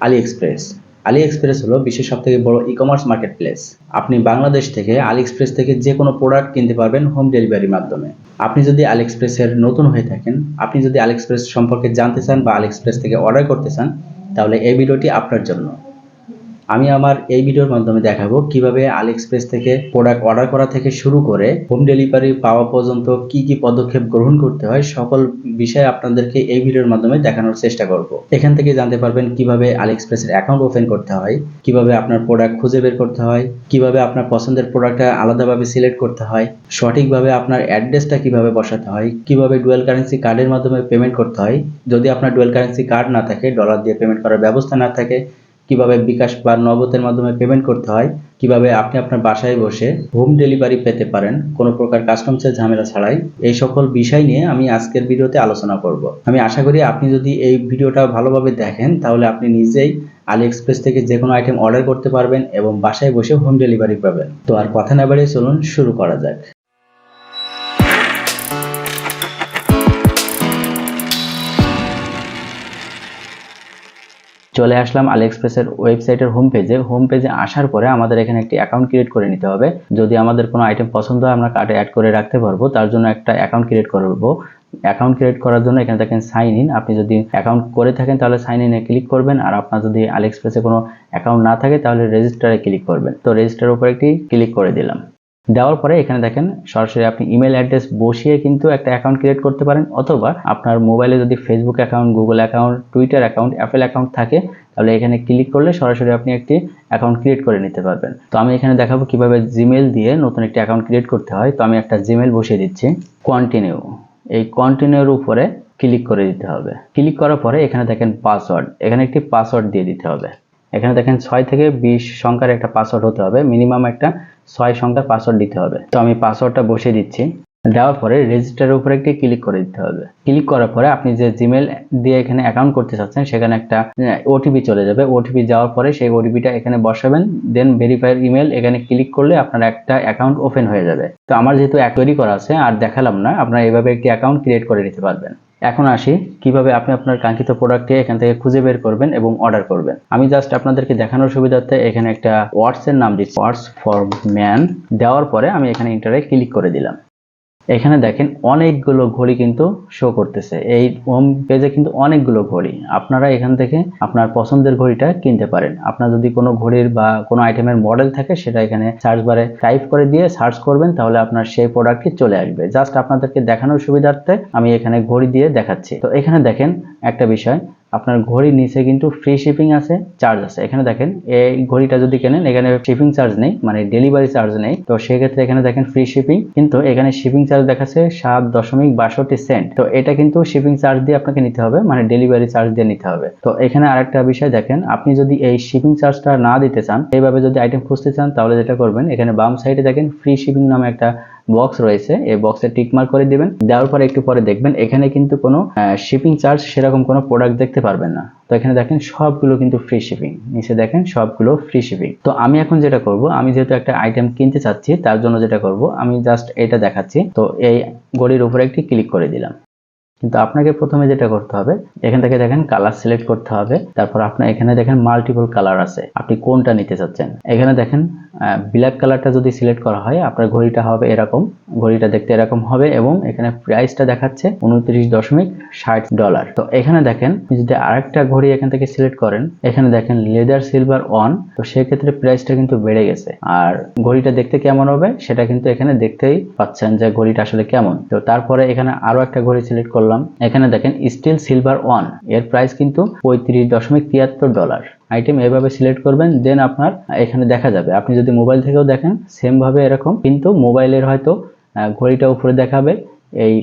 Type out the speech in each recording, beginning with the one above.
আলি express আলি express হলো বিশ্বের সবথেকে বড় ই কমার্স মার্কেট প্লেস আপনি বাংলাদেশ থেকে আলি এক্সপ্রেস থেকে যে কোনো প্রোডাক্ট কিনতে পারবেন হোম ডেলিভারির মাধ্যমে। আপনি যদি আলি এক্সপ্রেসের নতুন হয়ে থাকেন, আপনি যদি আলি এক্সপ্রেস সম্পর্কে জানতে চান বা আলি এক্সপ্রেস থেকে অর্ডার করতে চান, তাহলে এই ভিডিওটি আপনার জন্য। আমি আমার এই ভিডিওর মাধ্যমে দেখাবো কীভাবে আলি এক্সপ্রেস থেকে প্রোডাক্ট অর্ডার করা থেকে শুরু করে হোম ডেলিভারি পাওয়া পর্যন্ত কি কি পদক্ষেপ গ্রহণ করতে হয় সকল বিষয় আপনাদেরকে এই ভিডিওর মাধ্যমে দেখানোর চেষ্টা করব। এখান থেকে জানতে পারবেন কীভাবে আলি এক্সপ্রেসের অ্যাকাউন্ট ওপেন করতে হয়, কীভাবে আপনার প্রোডাক্ট খুঁজে বের করতে হয়, কীভাবে আপনার পছন্দের প্রোডাক্টটা আলাদাভাবে সিলেক্ট করতে হয়, সঠিকভাবে আপনার অ্যাড্রেসটা কীভাবে বসাতে হয়, কীভাবে ডুয়েল কারেন্সি কার্ডের মাধ্যমে পেমেন্ট করতে হয়। যদি আপনার ডুয়েল কারেন্সি কার্ড না থাকে ডলার দিয়ে পেমেন্ট করার ব্যবস্থা না থাকে কীভাবে বিকাশ বা নগদের মাধ্যমে পেমেন্ট করতে হয়, কীভাবে আপনি আপনার বাসায় বসে হোম ডেলিভারি পেতে পারেন, কোনো প্রকার কাস্টমসের ঝামেলা ছাড়াই, এই সকল বিষয় নিয়ে আমি আজকের ভিডিওতে আলোচনা করব। আমি আশা করি আপনি যদি এই ভিডিওটা ভালোভাবে দেখেন, তাহলে আপনি নিজেই আলি এক্সপ্রেস থেকে যে কোনো আইটেম অর্ডার করতে পারবেন এবং বাসায় বসে হোম ডেলিভারি পাবেন। তো আর কথা না বাড়িয়ে চলুন, শুরু করা যাক। চলে আসলাম আলি এক্সপ্রেসের ওয়েবসাইটের হোম পেজে হোম পেজে আসার পরে আমাদের এখানে একটি অ্যাকাউন্ট ক্রিয়েট করে নিতে হবে। যদি আমাদের কোনো আইটেম পছন্দ হয়, আমরা কার্টে অ্যাড করে রাখতে পারব। তার জন্য একটা অ্যাকাউন্ট ক্রিয়েট করব। অ্যাকাউন্ট ক্রিয়েট করার জন্য এখানে থাকেন সাইন ইন আপনি যদি অ্যাকাউন্ট করে থাকেন, তাহলে সাইন ইনে ক্লিক করবেন। আর আপনার যদি আলি এক্সপ্রেসে কোনো অ্যাকাউন্ট না থাকে, তাহলে রেজিস্টারে ক্লিক করবেন। তো রেজিস্টারের উপর একটি ক্লিক করে দিলাম। দেওয়ার পরে এখানে দেখেন সরাসরি আপনি ইমেল অ্যাড্রেস বসিয়ে কিন্তু একটা অ্যাকাউন্ট ক্রিয়েট করতে পারেন, অথবা আপনার মোবাইলে যদি Facebook account Google account Twitter account Apple account থাকে, তাহলে এখানে ক্লিক করলে সরাসরি আপনি একটি অ্যাকাউন্ট ক্রিয়েট করে নিতে পারবেন। তো আমি এখানে দেখাবো কীভাবে জিমেল দিয়ে নতুন একটি অ্যাকাউন্ট ক্রিয়েট করতে হয়। তো আমি একটা জিমেল বসিয়ে দিচ্ছি। কন্টিনিউ এই কন্টিনিউর উপরে ক্লিক করে দিতে হবে। ক্লিক করার পরে এখানে দেখেন পাসওয়ার্ড এখানে একটি পাসওয়ার্ড দিয়ে দিতে হবে। এখানে দেখেন ছয় থেকে বিশ সংখ্যার একটা পাসওয়ার্ড হতে হবে। মিনিমাম একটা ছয় সংখ্যার পাসওয়ার্ড দিতে হবে। তো আমি পাসওয়ার্ডটা বসিয়ে দিচ্ছি। দেওয়ার পরে রেজিস্টারের উপরে একটি ক্লিক করে দিতে হবে। ক্লিক করার পরে আপনি যে জিমেল দিয়ে এখানে অ্যাকাউন্ট করতে চাচ্ছেন, সেখানে একটা ওটিপি চলে যাবে। ওটিপি যাওয়ার পরে সেই ওটিপিটা এখানে বসাবেন। দেন ভেরিফায়ার ইমেল এখানে ক্লিক করলে আপনার একটা অ্যাকাউন্ট ওপেন হয়ে যাবে। তো আমার যেহেতু তৈরি করা আছে, আর দেখালাম না, আপনারা এভাবে একটি অ্যাকাউন্ট ক্রিয়েট করে নিতে পারবেন। এখন আসি, কীভাবে আপনি আপনার কাঙ্ক্ষিত প্রোডাক্টটি এখান থেকে খুঁজে বের করবেন এবং অর্ডার করবেন। আমি জাস্ট আপনাদেরকে দেখানোর সুবিধার্থে এখানে একটা ওয়ার্ডস এর নাম দিচ্ছি। ওয়ার্ডস ফর ম্যান দেওয়ার পরে আমি এখানে ইন্টারে ক্লিক করে দিলাম। এখানে দেখেন অনেকগুলো ঘড়ি কিন্তু শো করতেছে। এই হোম পেজে কিন্তু অনেকগুলো ঘড়ি। আপনারা এখান থেকে আপনার পছন্দের ঘড়িটা কিনতে পারেন। আপনার যদি কোনো ঘড়ির বা কোনো আইটেমের মডেল থাকে, সেটা এখানে সার্চ বারে টাইপ করে দিয়ে সার্চ করবেন, তাহলে আপনার সেই প্রোডাক্টটি চলে আসবে। জাস্ট আপনাদেরকে দেখানোর সুবিধার্থে আমি এখানে ঘড়ি দিয়ে দেখাচ্ছি। তো এখানে দেখেন একটা বিষয় আপনার ঘড়ির নিচে কিন্তু ফ্রি শিপিং আছে চার্জ আছে। এখানে দেখেন, এই ঘড়িটা যদি কেনেন, এখানে শিপিং চার্জ নেই মানে ডেলিভারি চার্জ নেই। তো সেক্ষেত্রে এখানে দেখেন ফ্রি শিপিং কিন্তু এখানে শিপিং চার্জ দেখাচ্ছে সাত দশমিক বাষট্টি সেন্ট তো এটা কিন্তু শিপিং চার্জ দিয়ে আপনাকে নিতে হবে মানে ডেলিভারি চার্জ দিয়ে নিতে হবে। তো এখানে আরেকটা বিষয় দেখেন, আপনি যদি এই শিপিং চার্জটা না দিতে চান, এইভাবে যদি আইটেম খুঁজতে চান, তাহলে যেটা করবেন, এখানে বাম সাইডে দেখেন ফ্রি শিপিং নামে একটা বক্স রয়েছে, এই বক্সে টিক মার্ক করে দিবেন। দেওয়ার পরে একটু পরে দেখবেন, এখানে কিন্তু কোনো শিপিং চার্জ সেরকম কোনো প্রোডাক্ট দেখতে পারবেন না। তো এখানে দেখেন সবগুলো কিন্তু ফ্রি শিপিং নিচে দেখেন সবগুলো ফ্রি শিপিং তো আমি এখন যেটা করব, আমি যেহেতু একটা আইটেম কিনতে চাচ্ছি, তার জন্য যেটা করব, আমি জাস্ট এটা দেখাচ্ছি। তো এই গড়ির উপরে একটি ক্লিক করে দিলাম। কিন্তু আপনাকে প্রথমে যেটা করতে হবে, এখান থেকে দেখেন কালার সিলেক্ট করতে হবে, তারপর আপনার এখানে দেখেন মাল্টিপল কালার আছে, আপনি কোনটা নিতে চাচ্ছেন? এখানে দেখেন ব্ল্যাক কালারটা যদি সিলেক্ট করা হয়, আপনার ঘড়িটা হবে এরকম, ঘড়িটা দেখতে এরকম হবে এবং এখানে প্রাইসটা দেখাচ্ছে উনত্রিশ দশমিক ষাট ডলার তো এখানে দেখেন যদি আরেকটা ঘড়ি এখান থেকে সিলেক্ট করেন, এখানে দেখেন লেদার সিলভার অন তো সেক্ষেত্রে প্রাইসটা কিন্তু বেড়ে গেছে। আর ঘড়িটা দেখতে কেমন হবে, সেটা কিন্তু এখানে দেখতেই পাচ্ছেন যে ঘড়িটা আসলে কেমন। তো তারপরে এখানে আরও একটা ঘড়ি সিলেক্ট করলাম এখানে দেখেন স্টিল সিলভার ওয়ানের প্রাইস কিন্তু পঁয়ত্রিশ দশমিক তিয়াত্তর ডলার আইটেম এভাবে সিলেক্ট করবেন দেন আপনার এখানে দেখা যাবে। আপনি যদি মোবাইল থেকেও দেখেন সেম ভাবে এরকম, কিন্তু মোবাইলের হয়তো ঘড়িটা উপরে দেখাবে, এই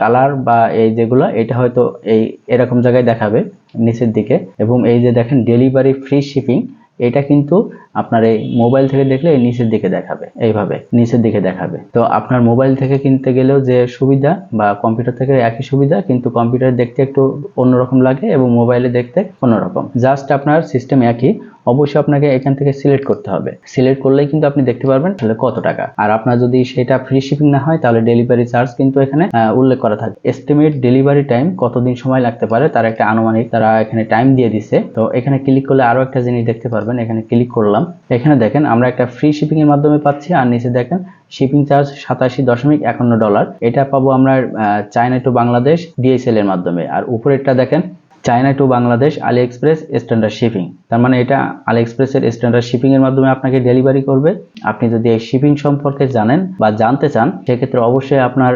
কালার বা এই যেগুলো, এটা হয়তো এই এরকম জায়গায় দেখাবে, নিচের দিকে। এবং এই যে দেখেন ডেলিভারি ফ্রি শিপিং এটা কিন্তু আপনার এই মোবাইল থেকে দেখলে নিচের দিকে দেখাবে, এইভাবে নিচের দিকে দেখাবে। তো আপনার মোবাইল থেকে কিনতে গেলেও যে সুবিধা বা কম্পিউটার থেকে একই সুবিধা, কিন্তু কম্পিউটার দেখতে একটু অন্যরকম লাগে এবং মোবাইলে দেখতে অন্যরকম। জাস্ট আপনার সিস্টেম একই, অবশ্যই আপনাকে এখান থেকে সিলেক্ট করতে হবে। সিলেক্ট করলেই কিন্তু আপনি দেখতে পারবেন তাহলে কত টাকা। আর আপনার যদি সেটা ফ্রি শিপিং না হয়, তাহলে ডেলিভারি চার্জ কিন্তু এখানে উল্লেখ করা থাকে। এস্টিমেট ডেলিভারি টাইম কতদিন সময় লাগতে পারে, তার একটা আনুমানিক তারা এখানে টাইম দিয়ে দিছে। তো এখানে ক্লিক করলে আরও একটা জিনিস দেখতে পারবেন, এখানে ক্লিক করলাম। এখানে দেখেন, আমরা একটা ফ্রি শিপিং এর মাধ্যমে পাচ্ছি, আর নিচে দেখেন শিপিং চার্জ সাতাশি দশমিক একান্ন ডলার। এটা পাবো আমরা চায়না টু বাংলাদেশ ডিএসএল এর মাধ্যমে। আর উপরেরটা দেখেন China to Bangladesh AliExpress standard shipping তার মানে এটা আলি এক্সপ্রেসের স্ট্যান্ডার্ড শিপিং এর মাধ্যমে আপনাকে ডেলিভারি করবে। আপনি যদি এই শিপিং সম্পর্কে জানেন বা জানতে চান, সেক্ষেত্রে অবশ্যই আপনার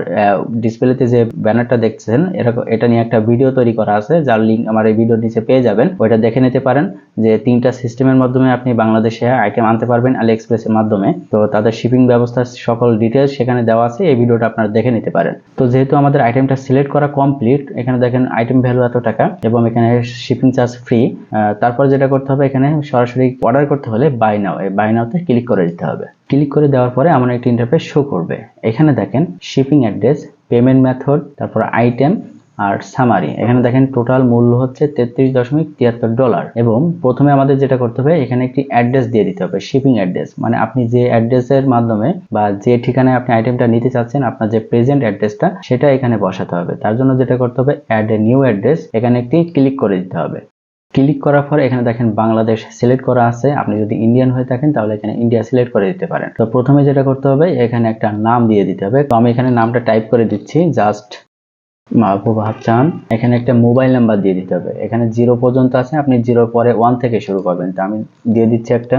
ডিসপ্লেতে যে ব্যানারটা দেখছেন, এরকম, এটা নিয়ে একটা ভিডিও তৈরি করা আছে, যার লিঙ্ক আমার এই ভিডিওর নিচে পেয়ে যাবেন। ওইটা দেখে নিতে পারেন যে তিনটা সিস্টেমের মাধ্যমে আপনি বাংলাদেশে আইটেম আনতে পারবেন আলি এক্সপ্রেসের মাধ্যমে। তো তাদের শিপিং ব্যবস্থার সকল ডিটেলস সেখানে দেওয়া আছে, এই ভিডিওটা আপনারা দেখে নিতে পারেন। তো যেহেতু আমাদের আইটেমটা সিলেক্ট করা কমপ্লিট এখানে দেখেন আইটেম ভ্যালু এত টাকা, এবং এখানে শিপিং চার্জ ফ্রি তারপর যেটা করতে হবে এখানে সরাসরি অর্ডার করতে হলে বাই নাও এই বাই নাওতে ক্লিক করে দিতে হবে। ক্লিক করে দেওয়ার পরে আমার একটি ইন্টারফেস শো করবে। এখানে দেখেন শিপিং অ্যাড্রেস পেমেন্ট মেথড তারপর আইটেম আর সামারি এখানে দেখেন টোটাল মূল্য হচ্ছে তেত্রিশ দশমিক তিয়াত্তর ডলার এবং প্রথমে আমাদের যেটা করতে হবে, এখানে একটি অ্যাড্রেস দিয়ে দিতে হবে শিপিং অ্যাড্রেস মানে আপনি যে অ্যাড্রেসের মাধ্যমে বা যে ঠিকানায় আপনি আইটেমটা নিতে চাচ্ছেন, আপনার যে প্রেজেন্ট অ্যাড্রেসটা সেটা এখানে বসাতে হবে। তার জন্য যেটা করতে হবে অ্যাড এ নিউ অ্যাড্রেস এখানে একটি ক্লিক করে দিতে হবে। ক্লিক করার পর এখানে দেখেন বাংলাদেশ সিলেক্ট করা আছে। আপনি যদি ইন্ডিয়ান হয়ে থাকেন, তাহলে এখানে ইন্ডিয়া সিলেক্ট করে দিতে পারেন। তো প্রথমে যেটা করতে হবে, এখানে একটা নাম দিয়ে দিতে হবে। তো আমি এখানে নামটা টাইপ করে দিচ্ছি, জাস্ট মাহবুব চান এখানে একটা মোবাইল নাম্বার দিয়ে দিতে হবে। এখানে জিরো পর্যন্ত আছে, আপনি জিরোর পরে ওয়ান থেকে শুরু করবেন। তো আমি দিয়ে দিচ্ছি একটা।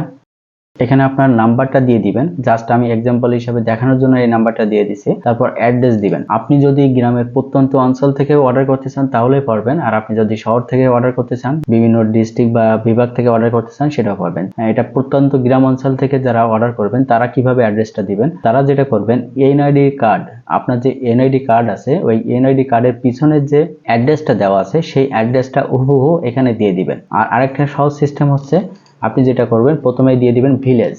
এখানে আপনার নাম্বারটা দিয়ে দিবেন। জাস্ট আমি এক্সাম্পল হিসেবে দেখানোর জন্য এই নাম্বারটা দিয়ে দিছি। তারপর অ্যাড্রেস দিবেন। আপনি যদি গ্রামের প্রত্যন্ত অঞ্চল থেকে অর্ডার করতে চান তাহলেই পারবেন। আর আপনি যদি শহর থেকে অর্ডার করতে চান বিভিন্ন ডিস্ট্রিক্ট বা বিভাগ থেকে অর্ডার করতে চান সেটাও পারবেন। হ্যাঁ, এটা প্রত্যন্ত গ্রাম অঞ্চল থেকে যারা অর্ডার করবেন তারা কীভাবে অ্যাড্রেসটা দিবেন? তারা যেটা করবেন এনআইডি কার্ড আপনার যে এনআইডি কার্ড আছে ওই এনআইডি কার্ডের পিছনের যে অ্যাড্রেসটা দেওয়া আছে সেই অ্যাড্রেসটা হুবহু এখানে দিয়ে দিবেন। আর আরেকটা সহজ সিস্টেম হচ্ছে আপনি যেটা করবেন প্রথমে দিয়ে দিবেন ভিলেজ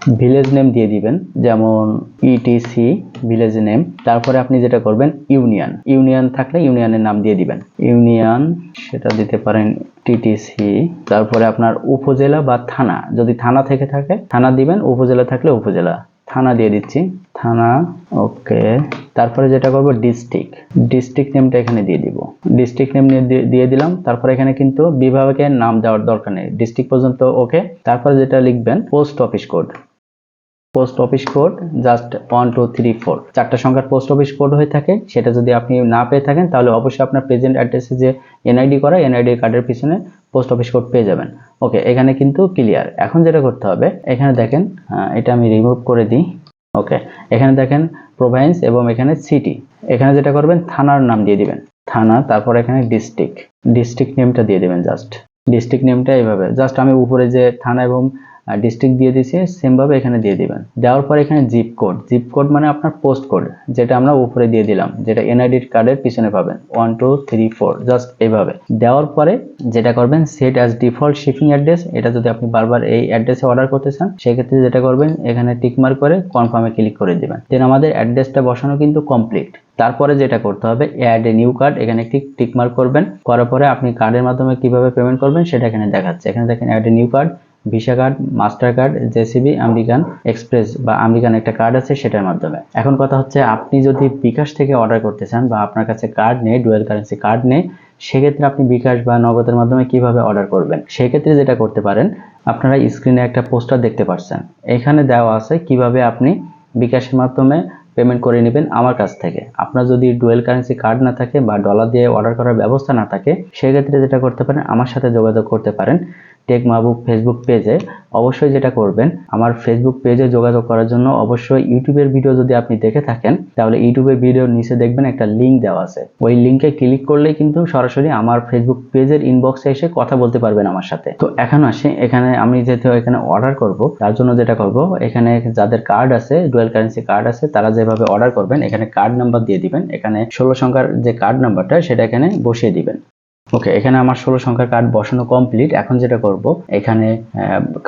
ভিলেজ নেম দিয়ে দিবেন, যেমন ইটিসি ভিলেজ নেম তারপরে আপনি যেটা করবেন ইউনিয়ন ইউনিয়ন থাকলে ইউনিয়নের নাম দিয়ে দিবেন। ইউনিয়ন সেটা দিতে পারেন টিটিসি তারপরে আপনার উপজেলা বা থানা। যদি থানা থেকে থাকে, থানা দিবেন, উপজেলা থাকলে উপজেলা। থানা দিয়ে দিচ্ছি। থানা, ওকে। তারপরে যেটা করব ডিস্ট্রিক্ট ডিস্ট্রিক্ট নেমটা এখানে দিয়ে দিব। ডিস্ট্রিক্ট নেম দিয়ে দিলাম। তারপরে এখানে কিন্তু বিভাগের নাম দেওয়ার দরকার নেই। ডিস্ট্রিক্ট পর্যন্ত ওকে। তারপরে যেটা লিখবেন post office code post office code just one two three four চারটা সংখ্যার পোস্ট অফিস কোড হয়ে থাকে। সেটা যদি আপনি না পেয়ে থাকেন, তাহলে অবশ্যই আপনার প্রেজেন্ট অ্যাড্রেসে যে এনআইডি করা এনআইডি কার্ডের পিছনে পোস্ট অফিস কোড পেয়ে যাবেন। ওকে, এখানে কিন্তু ক্লিয়ার এখন যেটা করতে হবে, এখানে দেখেন এটা আমি রিমুভ করে দিই। ওকে এখানে দেখেন প্রোভাইন্স এবং এখানে সিটি এখানে যেটা করবেন, থানার নাম দিয়ে দিবেন। থানা, তারপর এখানে ডিস্ট্রিক্ট ডিস্ট্রিক্ট নেমটা দিয়ে দিবেন জাস্ট ডিস্ট্রিক্ট নেমটা এইভাবে। জাস্ট আমি উপরে যে থানা এবং ডিস্ট্রিক্ট দিয়ে দিয়েছি সেম ভাবে এখানে দিয়ে দিবেন। দেওয়ার পর এখানে জিপ কোড জিপ কোড মানে আপনার পোস্ট কোড যেটা আমরা উপরে দিয়ে দিলাম, যেটা এনআইডি কার্ডের পিছনে পাবেন। One two three four just এইভাবে। দেওয়ার পরে যেটা করবেন set as default shipping address এটা যদি আপনি বারবার এই অ্যাড্রেসে অর্ডার করতে চান, সেক্ষেত্রে যেটা করবেন, এখানে টিকমার্ক করে কনফার্মে ক্লিক করে দিবেন। দেন আমাদের অ্যাড্রেসটা বসানো কিন্তু কমপ্লিট তারপরে যেটা করতে হবে অ্যাড এ নিউ কার্ড এখানে একটি টিকমার্ক করবেন। করার পরে আপনি কার্ডের মাধ্যমে কীভাবে পেমেন্ট করবেন, সেটা এখানে দেখাচ্ছে। এখানে দেখেন add a new card Visa card master card JCB American Express বা আমেরিকান একটা কার্ড আছে সেটার মাধ্যমে। এখন কথা হচ্ছে আপনি যদি বিকাশ থেকে অর্ডার করতে চান বা আপনার কাছে কার্ড নেই ডুয়েল কারেন্সি কার্ড নেই, সেক্ষেত্রে আপনি বিকাশ বা নগদের মাধ্যমে কীভাবে অর্ডার করবেন? সেক্ষেত্রে যেটা করতে পারেন, আপনারা স্ক্রিনে একটা পোস্টার দেখতে পাচ্ছেন এখানে দেওয়া আছে কীভাবে আপনি বিকাশের মাধ্যমে পেমেন্ট করে নেবেন আমার কাছ থেকে। আপনার যদি ডুয়েল কারেন্সি কার্ড না থাকে বা ডলার দিয়ে অর্ডার করার ব্যবস্থা না থাকে, সেক্ষেত্রে যেটা করতে পারেন, আমার সাথে যোগাযোগ করতে পারেন। টেক মাহবুব ফেসবুক পেজে অবশ্যই যেটা করবেন, আমার ফেসবুক পেজে যোগাযোগ করার জন্য অবশ্যই ইউটিউবের ভিডিও যদি আপনি দেখে থাকেন, তাহলে ইউটিউবের ভিডিওর নিচে দেখবেন একটা লিঙ্ক দেওয়া আছে। ওই লিঙ্কে ক্লিক করলেই কিন্তু সরাসরি আমার ফেসবুক পেজের ইনবক্সে এসে কথা বলতে পারবেন আমার সাথে। তো এখন আসে, এখানে আমি যেহেতু এখানে অর্ডার করব, তার জন্য যেটা করব, এখানে যাদের কার্ড আছে ডুয়েল কারেন্সি কার্ড আছে, তারা যেভাবে অর্ডার করবেন, এখানে কার্ড নাম্বার দিয়ে দিবেন, এখানে ষোলো সংখ্যার যে কার্ড নাম্বারটা সেটা এখানে বসিয়ে দিবেন। ওকে এখানে আমার ষোলো সংখ্যার কার্ড বসানো কমপ্লিট এখন যেটা করব, এখানে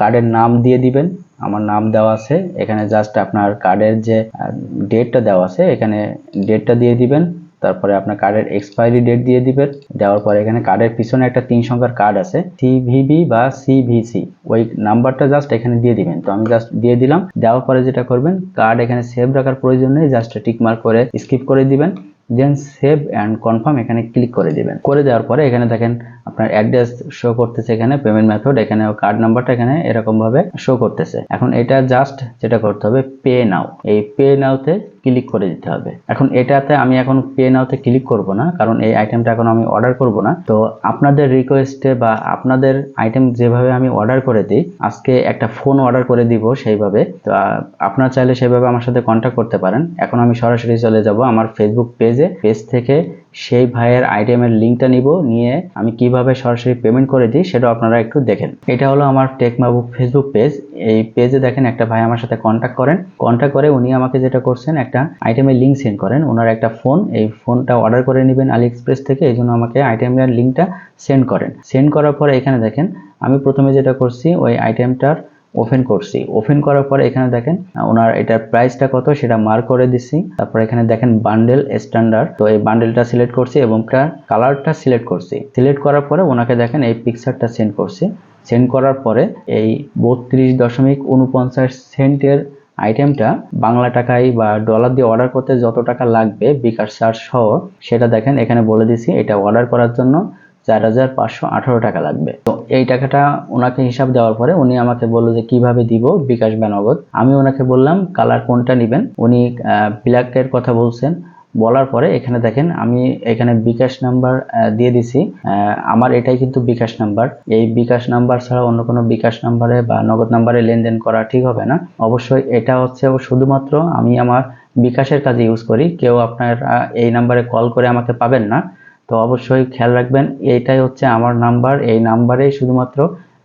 কার্ডের নাম দিয়ে দিবেন। আমার নাম দেওয়া আছে। এখানে জাস্ট আপনার কার্ডের যে ডেটটা দেওয়া আছে, এখানে ডেটটা দিয়ে দিবেন। তারপরে আপনার কার্ডের এক্সপায়ারি ডেট দিয়ে দিবেন। দেওয়ার পরে এখানে কার্ডের পিছনে একটা তিন সংখ্যার কার্ড আছে সিভিবি বা সিভিসি ওই নাম্বারটা জাস্ট এখানে দিয়ে দিবেন। তো আমি জাস্ট দিয়ে দিলাম। দেওয়ার পরে যেটা করবেন কার্ড এখানে সেভ রাখার প্রয়োজন নেই। জাস্ট টিকমার্ক করে স্কিপ করে দিবেন। দেন সেভ অ্যান্ড কনফার্ম এখানে ক্লিক করে দিবেন। করে দেওয়ার পরে এখানে দেখেন আপনার অ্যাড্রেস শো করতেছে এখানে পেমেন্ট মেথড এখানে কার্ড নাম্বারটা এখানে এরকম ভাবে শো করতেছে। এখন এটা জাস্ট যেটা করতে হবে পে নাও এই পে নাওতে ক্লিক করে দিতে হবে। এখন এটাতে আমি এখন পে নাওতে ক্লিক করব না, কারণ এই আইটেমটা এখন আমি অর্ডার করব না। তো আপনাদের রিকোয়েস্টে বা আপনাদের আইটেম যেভাবে আমি অর্ডার করে দিই, আজকে একটা ফোন অর্ডার করে দিব সেইভাবে। তো আপনার চাইলে সেভাবে আমার সাথে কন্ট্যাক্ট করতে পারেন। এখন আমি সরাসরি চলে যাব আমার ফেসবুক পেজে পেজ থেকে সেই ভাইয়ের আইটেমের লিঙ্কটা নিব, নিয়ে আমি কীভাবে সরাসরি পেমেন্ট করে দিই সেটা আপনারা একটু দেখেন। এটা হলো আমার টেকমাবুক ফেসবুক পেজ এই পেজে দেখেন একটা ভাই আমার সাথে কন্ট্যাক্ট করেন। কন্ট্যাক্ট করে উনি আমাকে যেটা করছেন, একটা আইটেমের লিঙ্ক সেন্ড করেন। ওনার একটা ফোন এই ফোনটা অর্ডার করে নেবেন আলি এক্সপ্রেস থেকে, এই জন্য আমাকে আইটেমের লিঙ্কটা সেন্ড করেন। সেন্ড করার পরে এখানে দেখেন, আমি প্রথমে যেটা করছি, ওই আইটেমটার ওপেন করছি। ওপেন করার পরে এখানে দেখেন ওনার এটার প্রাইসটা কত, সেটা মার্ক করে দিচ্ছি তারপর এখানে দেখেন বান্ডেল স্ট্যান্ডার্ড তো এই বান্ডেলটা সিলেক্ট করছি এবং কালারটা সিলেক্ট করছি। সিলেক্ট করার পরে ওনাকে দেখেন এই পিকচারটা সেন্ড করছি। সেন্ড করার পরে এই বত্রিশ দশমিক উনপঞ্চাশ সেন্টের আইটেমটা বাংলা টাকায় বা ডলার দিয়ে অর্ডার করতে যত টাকা লাগবে বিকাশ চার্জ সহ, সেটা দেখেন, এখানে বলে দিছি, এটা অর্ডার করার জন্য। চার হাজার পাঁচশো আঠারো টাকা লাগবে। তো এই টাকাটা ওনাকে হিসাব দেওয়ার পরে উনি আমাকে বলল যে কীভাবে দিব বিকাশ বা নগদ। আমি ওনাকে বললাম, কালার কোনটা নেবেন? উনি ব্ল্যাকের কথা বলছেন। বলার পরে এখানে দেখেন, আমি এখানে বিকাশ নাম্বার দিয়ে দিছি। আমার এটাই কিন্তু বিকাশ নাম্বার। এই বিকাশ নাম্বার ছাড়া অন্য কোনো বিকাশ নাম্বারে বা নগদ নাম্বারে লেনদেন করা ঠিক হবে না। অবশ্যই এটা হচ্ছে শুধুমাত্র আমি আমার বিকাশের কাজে ইউজ করি। কেউ আপনার এই নাম্বারে কল করে আমাকে পাবেন না। তো অবশ্যই খেয়াল রাখবেন, এইটাই হচ্ছে আমার নাম্বার। এই নাম্বারেই শুধুমাত্র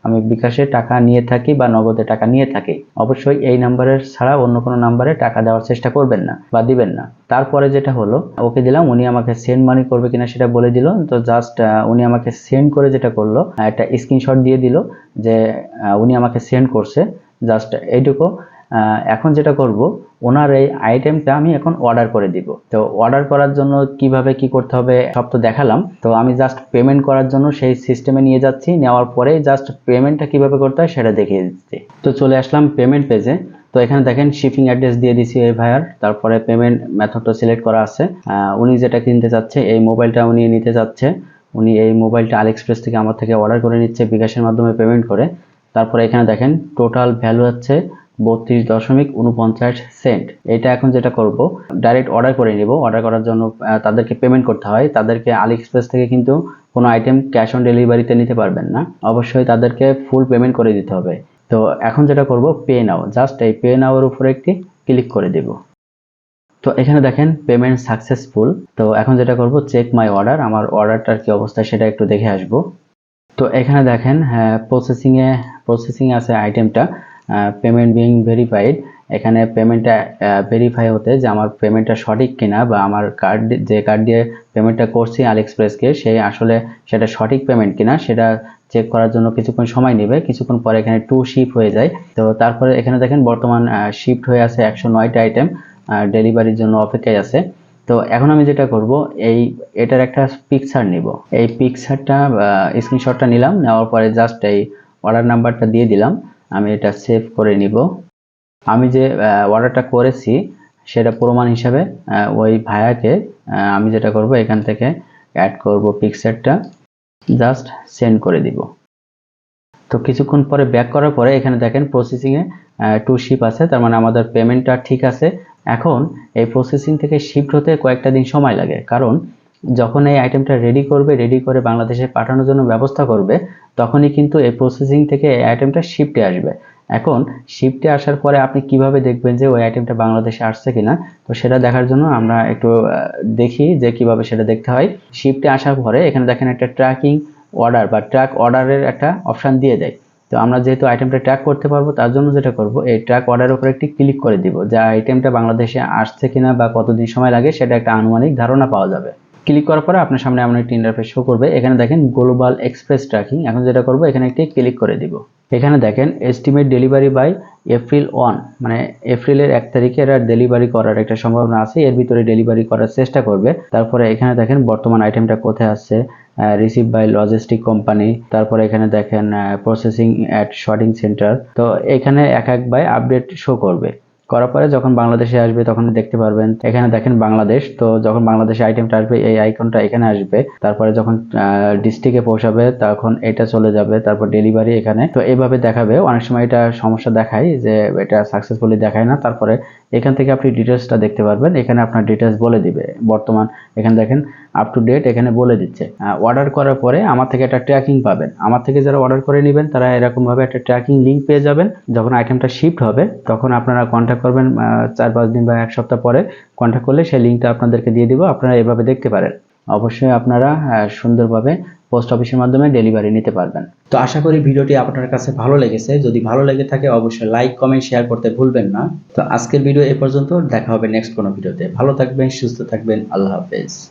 আমি বিকাশে টাকা নিয়ে থাকি বা নগদে টাকা নিয়ে থাকি। অবশ্যই এই নাম্বারের ছাড়া অন্য কোনো নাম্বারে টাকা দেওয়ার চেষ্টা করবেন না বা দিবেন না। তারপরে যেটা হলো, ওকে দিলাম, উনি আমাকে সেন্ড মানি করবে কিনা সেটা বলে দিল। তো জাস্ট উনি আমাকে সেন্ড করে যেটা করল একটা স্ক্রিনশট দিয়ে দিল যে উনি আমাকে সেন্ড করছে। জাস্ট এইটুকু। এখন যেটা করব, ওনার এই আইটেমটা আমি এখন অর্ডার করে দিব। তো অর্ডার করার জন্য কীভাবে কি করতে হবে সব তো দেখালাম। তো আমি জাস্ট পেমেন্ট করার জন্য সেই সিস্টেমে নিয়ে যাচ্ছি। নেওয়ার পরে জাস্ট পেমেন্টটা কীভাবে করতে হয় সেটা দেখিয়ে দিচ্ছি। তো চলে আসলাম পেমেন্ট পেজে তো এখানে দেখেন শিপিং অ্যাড্রেস দিয়ে দিছি এই ভাইয়ার। তারপরে পেমেন্ট মেথডটা সিলেক্ট করা আছে। উনি যেটা কিনতে চাচ্ছে, এই মোবাইলটা উনি নিতে চাচ্ছে। উনি এই মোবাইলটা আলিএক্সপ্রেস থেকে আমার থেকে অর্ডার করে নিচ্ছে বিকাশের মাধ্যমে পেমেন্ট করে। তারপরে এখানে দেখেন টোটাল ভ্যালু হচ্ছে বত্রিশ দশমিক উনপঞ্চাশ সেন্ট। এটা এখন যেটা করব ডাইরেক্ট অর্ডার করে নিব। অর্ডার করার জন্য তাদেরকে পেমেন্ট করতে হয়। তাদেরকে আলি এক্সপ্রেস থেকে কিন্তু কোনো আইটেম ক্যাশ অন ডেলিভারিতে নিতে পারবেন না। অবশ্যই তাদেরকে ফুল পেমেন্ট করে দিতে হবে। তো এখন যেটা করব পে নাও জাস্ট এই পে নাওয়ের উপরে একটি ক্লিক করে দেব। তো এখানে দেখেন পেমেন্ট সাকসেসফুল তো এখন যেটা করব চেক মাই অর্ডার আমার অর্ডারটার কি অবস্থা সেটা একটু দেখে আসব। তো এখানে দেখেন হ্যাঁ প্রসেসিংয়ে প্রসেসিং আছে আইটেমটা পেমেন্ট বিং ভেরিফাইড এখানে পেমেন্টটা ভেরিফাই হতে যে আমার পেমেন্টটা সঠিক কিনা বা আমার কার্ড যে কার্ড দিয়ে পেমেন্টটা করছি আলিএক্সপ্রেসকে সেই আসলে সেটা সঠিক পেমেন্ট কিনা, সেটা চেক করার জন্য কিছুক্ষণ সময় নেবে, কিছুক্ষণ পরে এখানে টু শিপ হয়ে যায়। তো তারপরে এখানে দেখেন বর্তমান শিফট হয়ে আছে একশো নয়টা আইটেম ডেলিভারির জন্য অপেক্ষায় আছে। তো এখন আমি যেটা করব, এই, এটার একটা পিকচার নিব। এই পিকচারটা স্ক্রিনশটটা নিলাম, নেওয়ার পরে জাস্ট এই অর্ডার নাম্বারটা দিয়ে দিলাম। আমি এটা সেভ করে নিব। আমি যে অর্ডারটা করেছি, সেটা প্রমাণ হিসাবে ওই ভায়াকে আমি যেটা করব, এখান থেকে অ্যাড করব পিকচারটা জাস্ট সেন্ড করে দিব। তো কিছুক্ষণ পরে ব্যাক করার পরে, এখানে দেখেন প্রসেসিংয়ে টু শিপ আছে, তার মানে আমাদের পেমেন্টটা ঠিক আছে। এখন এই প্রসেসিং থেকে শিফট হতে কয়েকটা দিন সময় লাগে, কারণ যখন এই আইটেমটা রেডি করবে রেডি করে বাংলাদেশে পাঠানোর জন্য ব্যবস্থা করবে, তখনই কিন্তু এই প্রসেসিং থেকে এই আইটেমটা শিফটে আসবে। এখন শিফটে আসার পরে আপনি কীভাবে দেখবেন যে ওই আইটেমটা বাংলাদেশে আসছে কিনা? তো সেটা দেখার জন্য আমরা একটু দেখি যে কীভাবে সেটা দেখতে হয়। শিফটে আসার পরে এখানে দেখেন একটা ট্র্যাকিং অর্ডার বা ট্র্যাক অর্ডারের একটা অপশান দিয়ে দেয়। তো আমরা যেহেতু আইটেমটা ট্র্যাক করতে পারব, তার জন্য যেটা করব, এই ট্র্যাক অর্ডারের উপর একটি ক্লিক করে দিব যে আইটেমটা বাংলাদেশে আসছে কিনা বা কতদিন সময় লাগে, সেটা একটা আনুমানিক ধারণা পাওয়া যাবে। ক্লিক করার পরে আপনার সামনে এমন একটি ইন্টারফেস শো করবে। এখানে দেখেন গ্লোবাল এক্সপ্রেস ট্র্যাকিং এখন যেটা করব, এখানে একটি ক্লিক করে দিব। এখানে দেখেন estimate delivery by April one মানে এপ্রিলের এক তারিখে এরা ডেলিভারি করার একটা সম্ভাবনা আছে। এর ভিতরে ডেলিভারি করার চেষ্টা করবে। তারপরে এখানে দেখেন বর্তমান আইটেমটা কোথায় আসছে রিসিভ বাই লজিস্টিক কোম্পানি তারপরে এখানে দেখেন প্রসেসিং অ্যাট শর্টিং সেন্টার তো এখানে এক এক বাই আপডেট শো করবে। করার পরে যখন বাংলাদেশে আসবে তখন দেখতে পারবেন, এখানে দেখেন বাংলাদেশ, তো যখন বাংলাদেশে আইটেমটা আসবে, এই আইকনটা এখানে আসবে, তারপরে যখন ডিস্ট্রিক্টে পৌঁছাবে, তখন এটা চলে যাবে, তারপর ডেলিভারি এখানে। তো এইভাবে দেখাবে, অনেক সময় এটা সমস্যা দেখায় যে এটা সাকসেসফুলি দেখায় না, তারপরে এখান থেকে আপনি ডিটেলসটা দেখতে পারবেন। এখানে আপনার ডিটেলস বলে দিবে। বর্তমান, এখানে দেখেন আপ টু ডেট এখানে বলে দিচ্ছে। অর্ডার করার পরে আমার থেকে একটা ট্র্যাকিং পাবেন। আমার থেকে যারা অর্ডার করে নেবেন, তারা এরকমভাবে একটা ট্র্যাকিং লিঙ্ক পেয়ে যাবেন। যখন আইটেমটা শিফট হবে, তখন আপনারা কন্ট্যাক্ট করবেন চার পাঁচ দিন বা এক সপ্তাহ পরে কন্ট্যাক্ট করলে সেই লিঙ্কটা আপনাদেরকে দিয়ে দিব। আপনারা এভাবে দেখতে পারেন। অবশ্যই আপনারা সুন্দরভাবে পোস্ট অফিসের মাধ্যমে ডেলিভারি নিতে পারবেন। তো আশা করি ভিডিওটি আপনার কাছে ভালো লেগেছে। যদি ভালো লেগে থাকে, অবশ্যই লাইক কমেন্ট শেয়ার করতে ভুলবেন না। তো আজকের ভিডিও এ পর্যন্ত, দেখা হবে নেক্সট কোনো ভিডিওতে। ভালো থাকবেন, সুস্থ থাকবেন, আল্লাহ হাফেজ।